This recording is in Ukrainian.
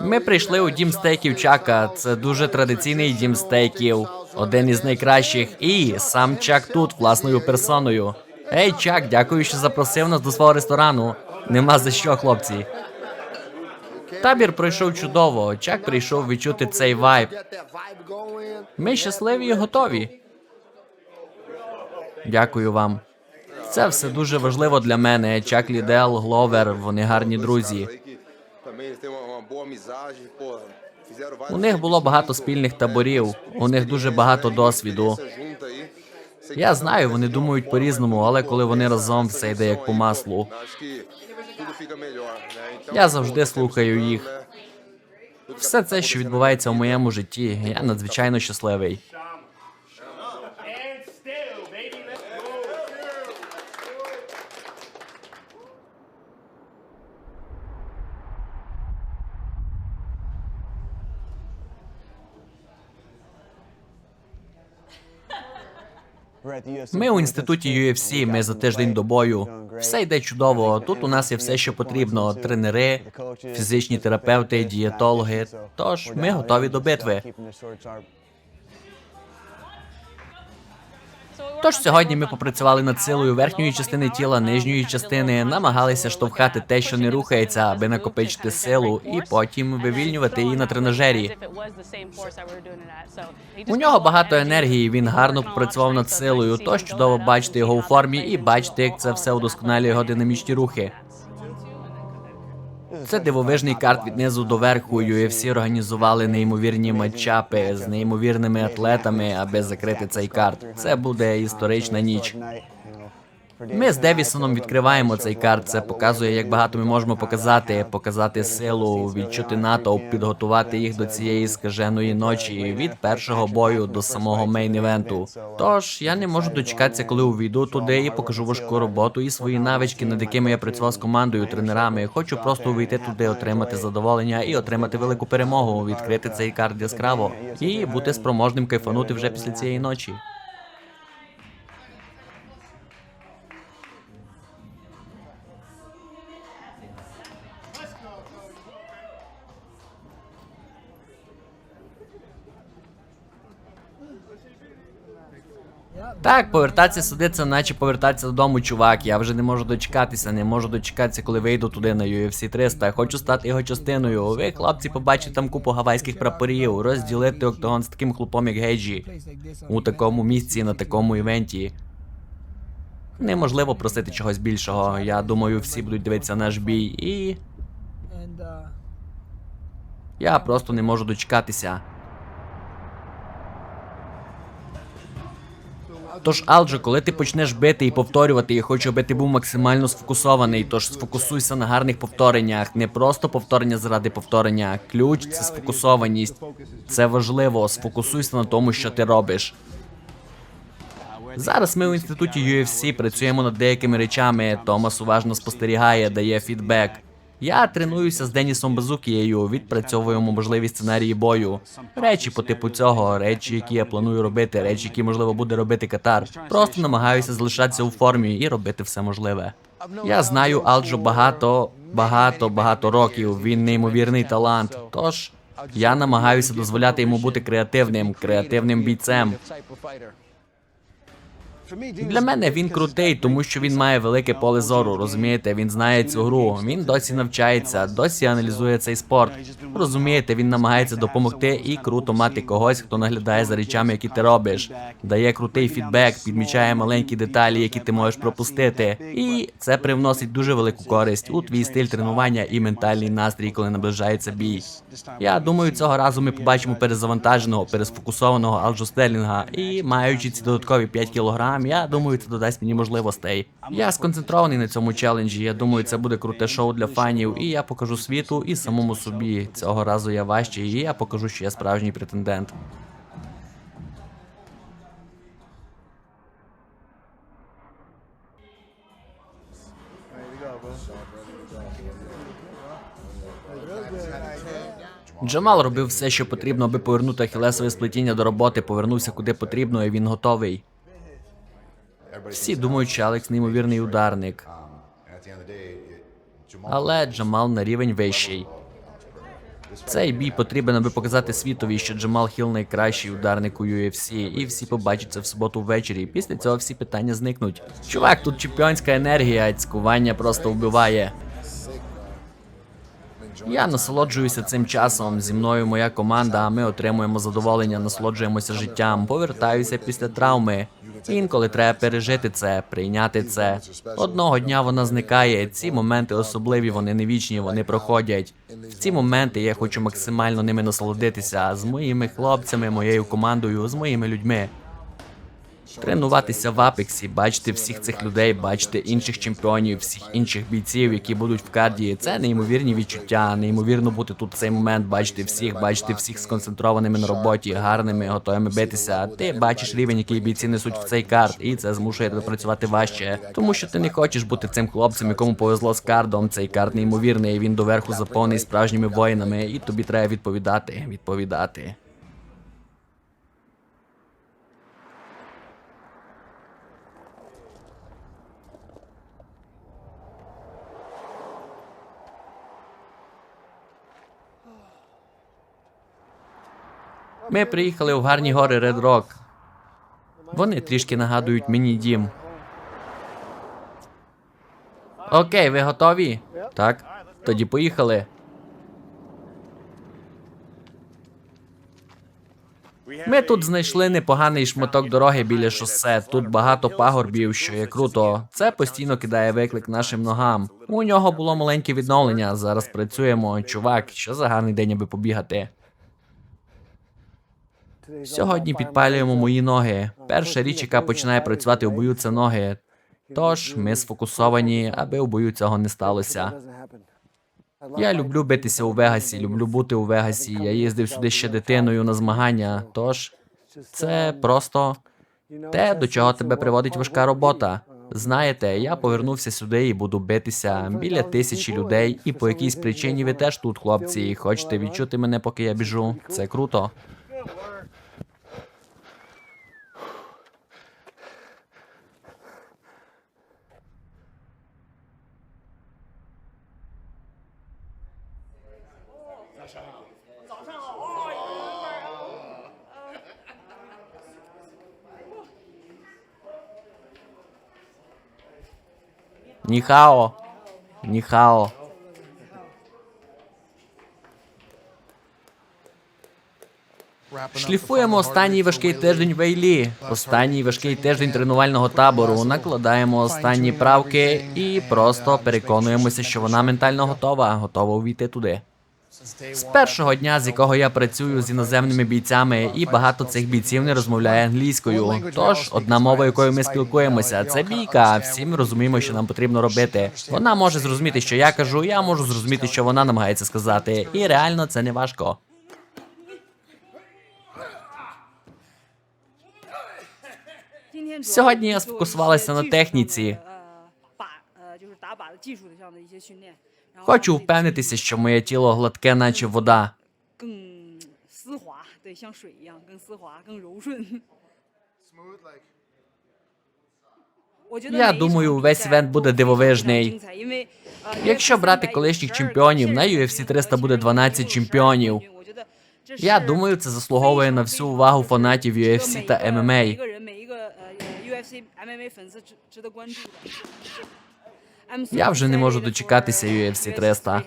Ми прийшли у дім стейків Чака. Це дуже традиційний дім стейків, один із найкращих. І сам Чак тут власною персоною. Ей, Чак, дякую, що запросив нас до свого ресторану. Нема за що, хлопці. Табір пройшов чудово. Чак прийшов відчути цей вайб. Ми щасливі і готові. Дякую вам. Це все дуже важливо для мене. Чак Лідел, Гловер, вони гарні друзі. Boa amizade, porra. Fizeram У них було багато спільних таборів, у них дуже багато досвіду. Я знаю, вони думають по-різному, але коли вони разом, все йде як по маслу. Я завжди слухаю їх. Все це, що відбувається в моєму житті, я надзвичайно щасливий. Ми у інституті UFC, ми за тиждень до бою. Все йде чудово. Тут у нас є все, що потрібно: тренери, фізичні терапевти, дієтологи. Тож ми готові до битви. Тож сьогодні ми попрацювали над силою верхньої частини тіла, нижньої частини, намагалися штовхати те, що не рухається, аби накопичити силу, і потім вивільнювати її на тренажері. У нього багато енергії. Він гарно попрацював над силою. Тож чудово бачити його у формі і бачити, як це все удосконалює його динамічні рухи. Це дивовижний карт від низу до верху. UFC організували неймовірні матчапи з неймовірними атлетами, аби закрити цей карт. Це буде історична ніч. Ми з Девісоном відкриваємо цей карт. Це показує, як багато ми можемо показати, показати силу, відчути натовп, підготувати їх до цієї скаженої ночі від першого бою до самого мейн-івенту. Тож я не можу дочекатися, коли увійду туди і покажу важку роботу і свої навички, над якими я працював з командою, тренерами. Хочу просто увійти туди, отримати задоволення і отримати велику перемогу, відкрити цей карт яскраво і бути спроможним кайфанути вже після цієї ночі. Так, повертатися сюди, це наче повертатися додому, чувак. Я вже не можу дочекатися, не можу дочекатися, коли вийду туди на UFC 300. Хочу стати його частиною. Ви, хлопці, побачите там купу гавайських прапорів, розділити октагон з таким хлопом, як Гейджі. У такому місці, на такому івенті. Неможливо просити чогось більшого. Я думаю, всі будуть дивитися наш бій, і uh, я просто не можу дочекатися. Тож, Алджо, коли ти почнеш бити і повторювати, я хочу, аби ти був максимально сфокусований. Тож сфокусуйся на гарних повтореннях, не просто повторення заради повторення. Ключ це сфокусованість. Це важливо. Сфокусуйся на тому, що ти робиш. Зараз ми у інституті UFC працюємо над деякими речами. Томас уважно спостерігає, дає фідбек. Я тренуюся з Денісом Базукією, відпрацьовуємо можливі сценарії бою. Речі по типу цього, речі, які я планую робити, речі, які можливо буде робити Катар. Просто намагаюся залишатися у формі і робити все можливе. Я знаю Алджо багато, багато, багато років. Він неймовірний талант. Тож я намагаюся дозволяти йому бути креативним, креативним бійцем. Для мене він крутий, тому що він має велике поле зору. Розумієте, він знає цю гру. Він досі навчається, досі аналізує цей спорт. Розумієте, він намагається допомогти і круто мати когось, хто наглядає за речами, які ти робиш. Дає крутий фідбек, підмічає маленькі деталі, які ти можеш пропустити. І це привносить дуже велику користь у твій стиль тренування і ментальний настрій, коли наближається бій. Я думаю, цього разу ми побачимо перезавантаженого, пересфокусованого Алджо Стерлінга. І маючи ці додаткові 5 кілограм, я думаю, це додасть мені можливостей. Я сконцентрований на цьому челенджі. Я думаю, це буде круте шоу для фанів, і я покажу світу і самому собі. Цього разу я важчий, і я покажу, що я справжній претендент. Джамал робив все, що потрібно, аби повернути ахілесове сплетіння до роботи, повернувся куди потрібно, і він готовий. Всі думають, що Алекс неймовірний ударник, Jamal але Джамал на рівень вищий. Цей бій потрібен, аби показати світові, що Джамал Хіл найкращий ударник у UFC, і всі побачать це в суботу ввечері. Після цього всі питання зникнуть. Чувак, тут чемпіонська енергія, цькування просто вбиває. Я насолоджуюся цим часом. Зі мною моя команда. Ми отримуємо задоволення, насолоджуємося життям. Повертаюся після травми. Інколи треба пережити це, прийняти це. Одного дня вона зникає. Ці моменти особливі, вони не вічні, вони проходять. В ці моменти я хочу максимально ними насолодитися з моїми хлопцями, моєю командою, з моїми людьми. Тренуватися в Апексі, бачити всіх цих людей, бачити інших чемпіонів, всіх інших бійців, які будуть в карді. Це неймовірні відчуття, неймовірно бути тут в цей момент, бачити всіх, бачити всіх сконцентрованими на роботі, гарними, готовими битися. Ти бачиш рівень, який бійці несуть в цей карт, і це змушує тебе працювати важче. Тому що ти не хочеш бути цим хлопцем, якому повезло з кардом. Цей карт неймовірний, він доверху заповнений справжніми воїнами, і тобі треба відповідати, відповідати. Ми приїхали в гарні гори Ред Рок. Вони трішки нагадують мені дім. Окей, ви готові? Так. Тоді поїхали. Ми тут знайшли непоганий шматок дороги біля шосе. Тут багато пагорбів, що є круто. Це постійно кидає виклик нашим ногам. У нього було маленьке відновлення. Зараз працюємо. Чувак, що за гарний день, аби побігати. Сьогодні підпалюємо мої ноги. Перша річ, яка починає працювати у бою, це ноги. Тож ми сфокусовані, аби у бою цього не сталося. Я люблю битися у Вегасі, люблю бути у Вегасі. Я їздив сюди ще дитиною на змагання. Тож це просто те, до чого тебе приводить важка робота. Знаєте, я повернувся сюди і буду битися біля тисячі людей, і по якійсь причині ви теж тут, хлопці, хочете відчути мене, поки я біжу. Це круто. Good work. 你好，你好。 Шліфуємо останній важкий тиждень в Ейлі, останній важкий тиждень тренувального табору. Накладаємо останні правки і просто переконуємося, що вона ментально готова, готова увійти туди. З першого дня, з якого я працюю з іноземними бійцями, і багато цих бійців не розмовляє англійською. Тож одна мова, якою ми спілкуємося, це бійка. Всі ми розуміємо, що нам потрібно робити. Вона може зрозуміти, що я кажу, я можу зрозуміти, що вона намагається сказати. І реально це не важко. Сьогодні я сфокусувалася на техніці. Хочу впевнитися, що моє тіло гладке, наче вода. Я думаю, увесь івент буде дивовижний. Якщо брати колишніх чемпіонів, на UFC 300 буде 12 чемпіонів. Я думаю, це заслуговує на всю увагу фанатів UFC та MMA. Я вже не можу дочекатися UFC 300.